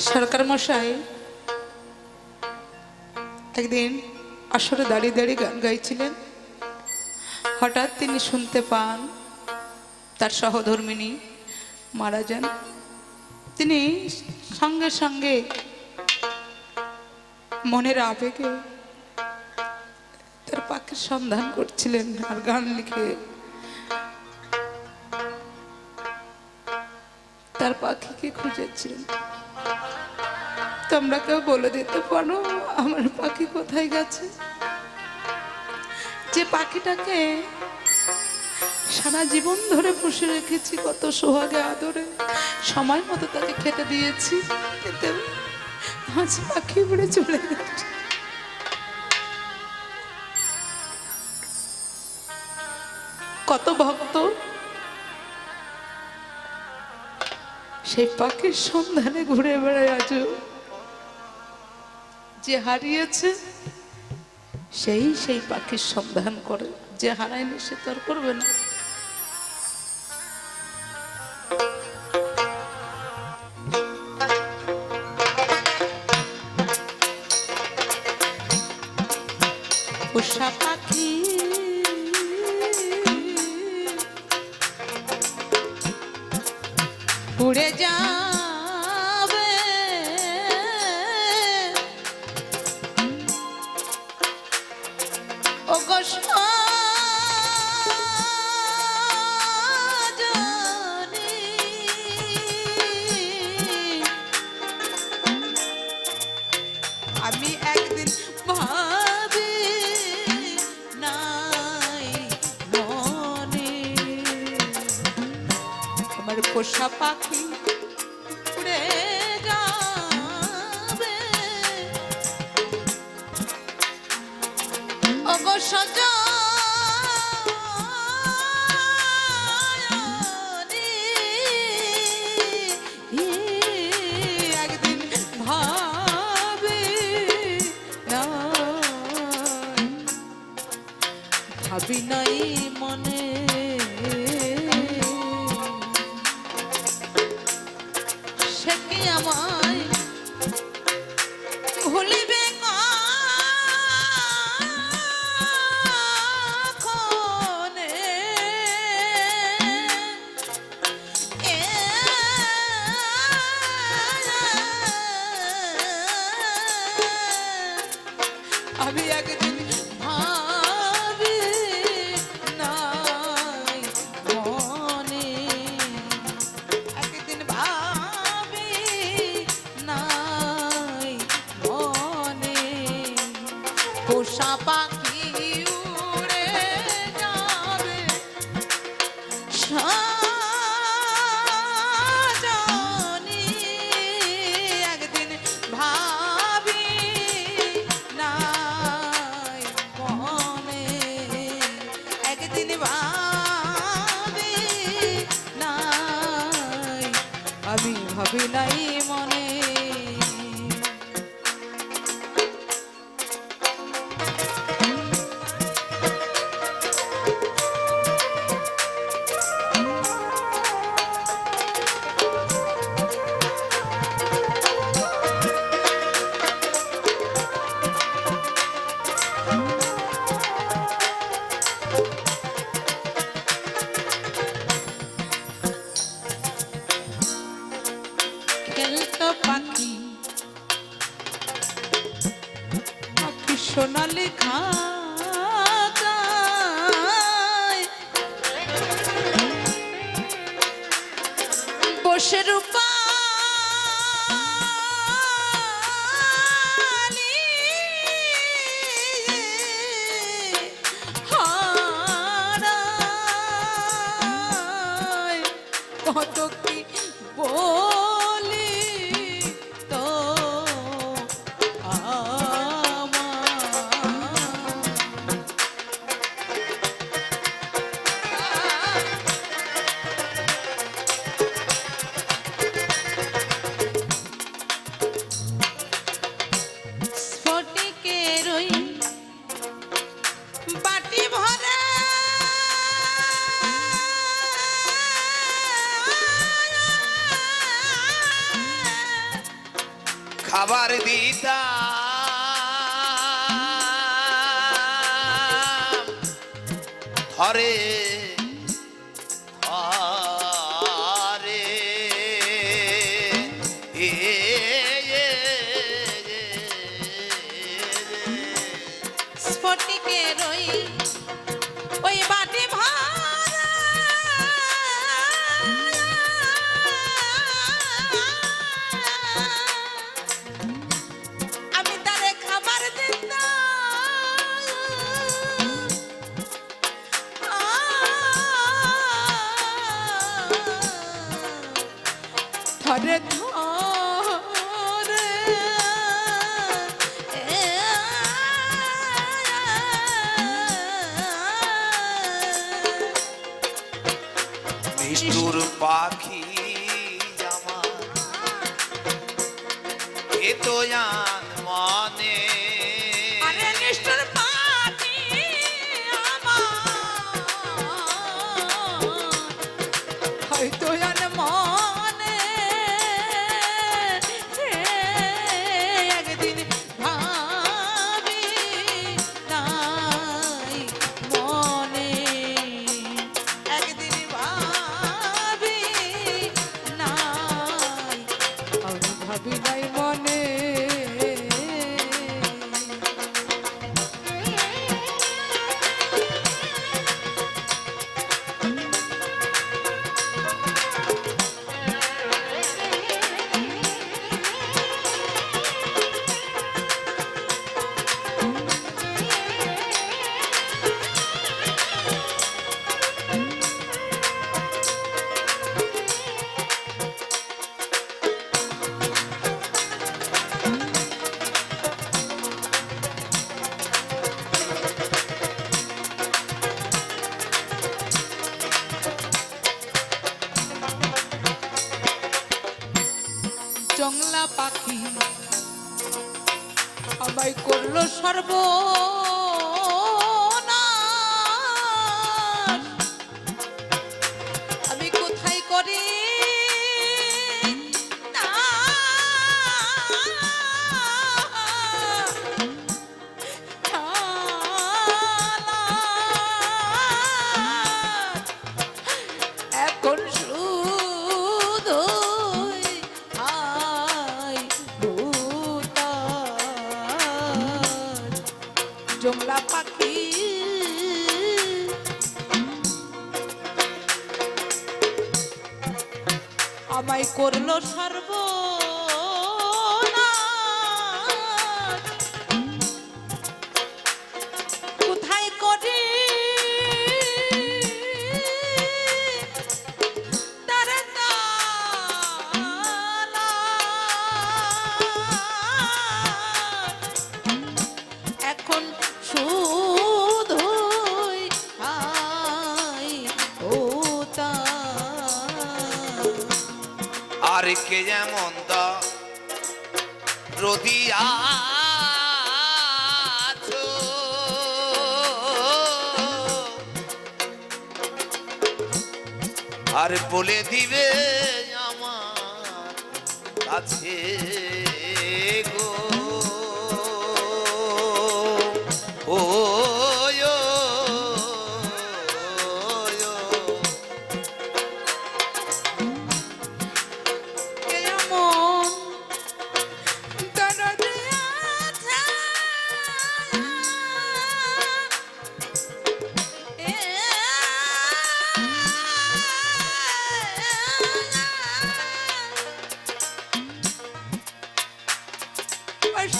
সরকার মশাই, একদিন আসরে দাঁড়িয়ে দাঁড়িয়ে গান গাইছিলেন। হঠাৎ তিনি শুনতে পান, তার সহধর্মিনী মারা যান। তিনি সঙ্গে সঙ্গে মনের আবেগে তার পাখির সন্ধান করছিলেন আর গান লিখে। তার পাখিকে খুঁজেছিলেন। তোমরা কেউ বলে দিতে পারো আমার পাখি কোথায় গেছে? যে পাখিটাকে সারা জীবন ধরে পুষে রেখেছি, কত সোহাগে আদরে, সময় মতো তাকে খেতে দিয়েছি পাখি উড়ে চলে গেছে। কত ভক্ত সেই পাখির সন্ধানে ঘুরে বেড়ায় আজ যে হারিয়েছে সেই সেই পাখির সন্ধান করে। যে হারায়নি সে তো আর করবে না। পোষা পাখি। সে কি আমায়। ভুলিবে পোষা উড়ে একদিন ভাবি একদিন ভাবি আমি ভাবি নাই খাবার দিতা ধরে তুই তুই মন আর বলে দিবে আমার কাছে।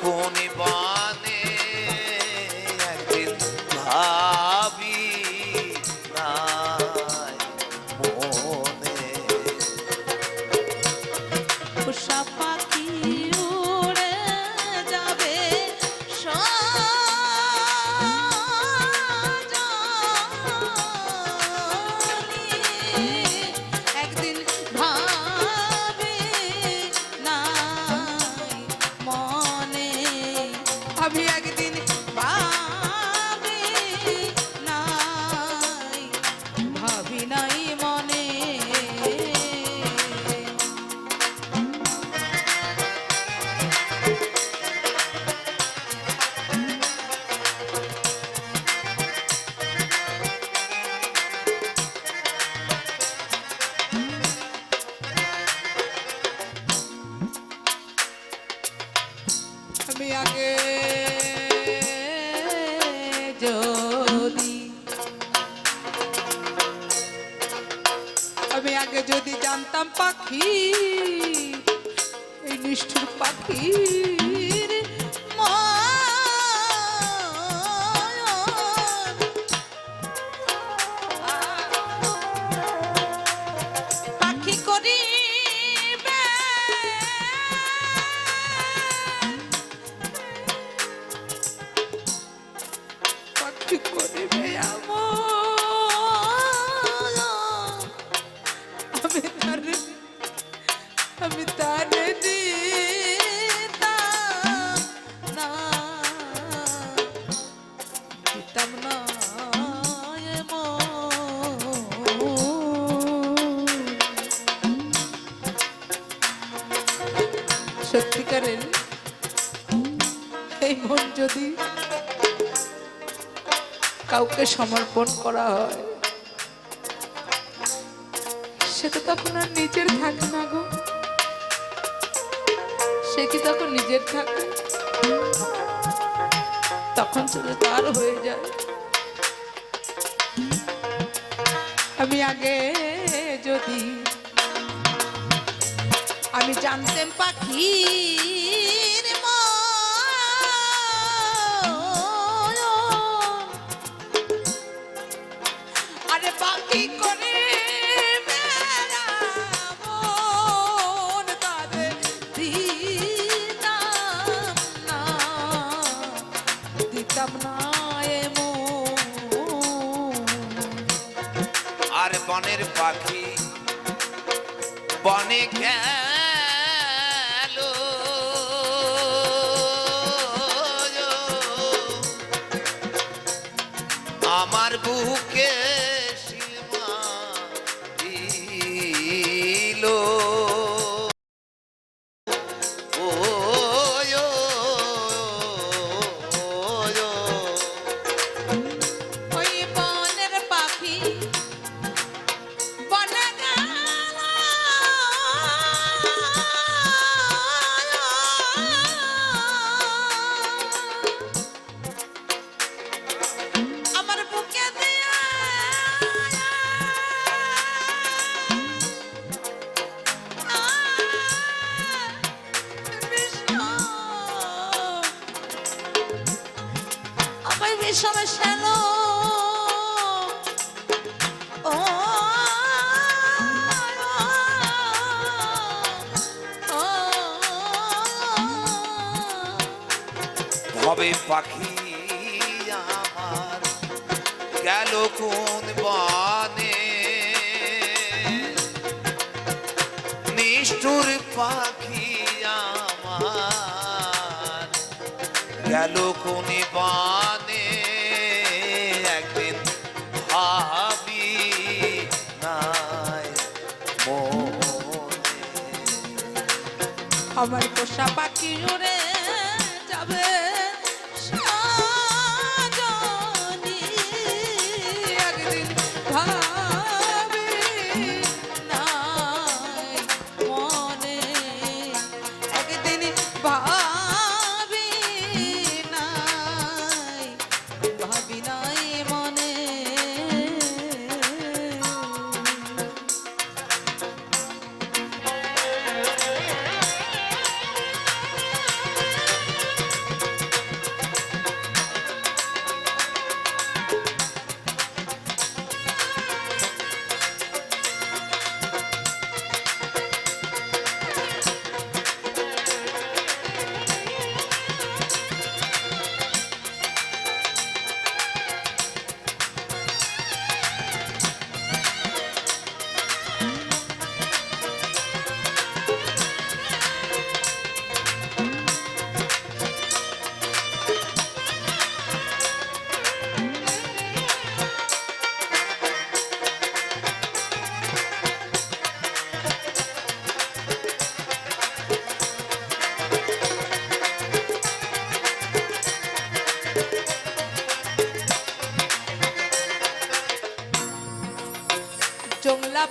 Kokuni সত্যিকারের এই মন যদি কাউকে সমর্পণ করা হয় সেটা তখন আর নিজের থাকে না গো। সে কি তখন নিজের থাকে? তখন শুধু তার হয়ে যায়। আমি আগে যদি আমি জানতাম পাখির ভবে পাখি আমার গেল কোন বনে? নিষ্ঠুর পাখি আমার গেল কোন বনে? আমার পোষা পাখি উড়ে যাবে।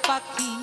পাখি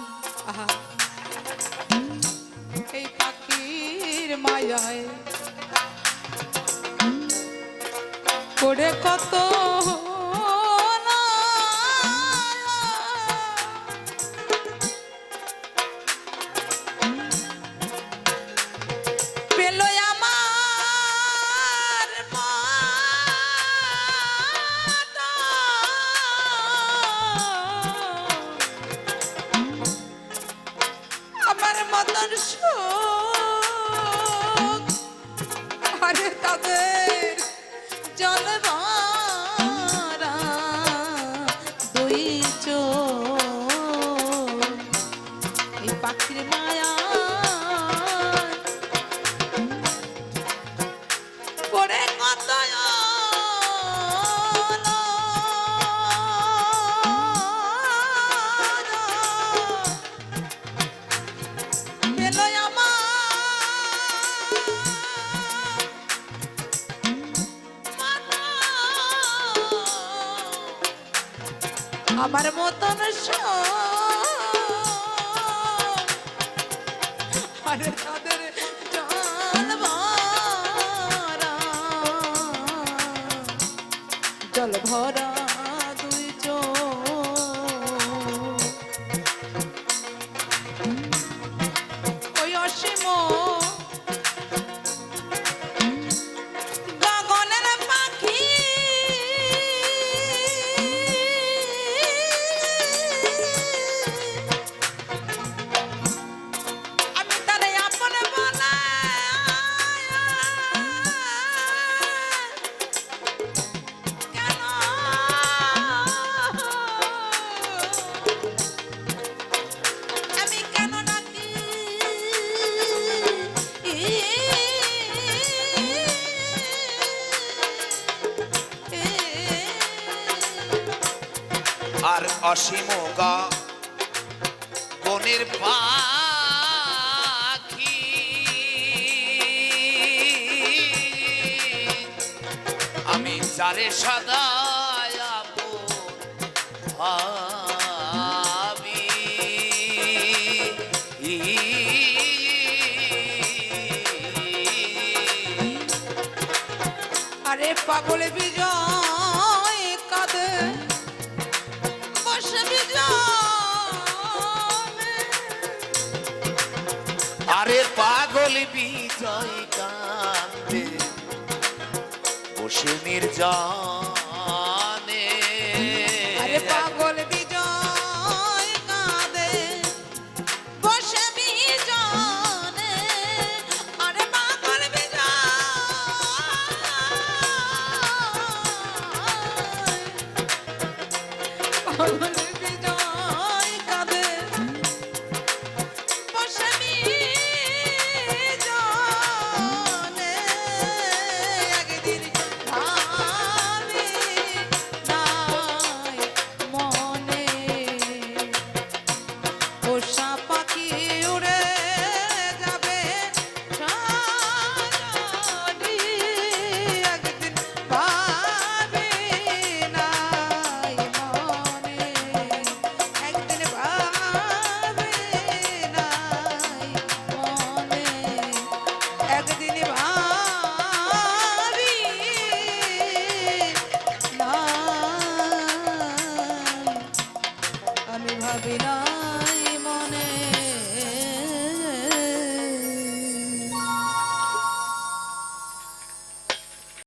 আমার মতন আরে অসীম গা পাখি। আমি যারে সাদা আরে পাগলে বিজয় বিজয় কান্দে মৌসুমীর জয়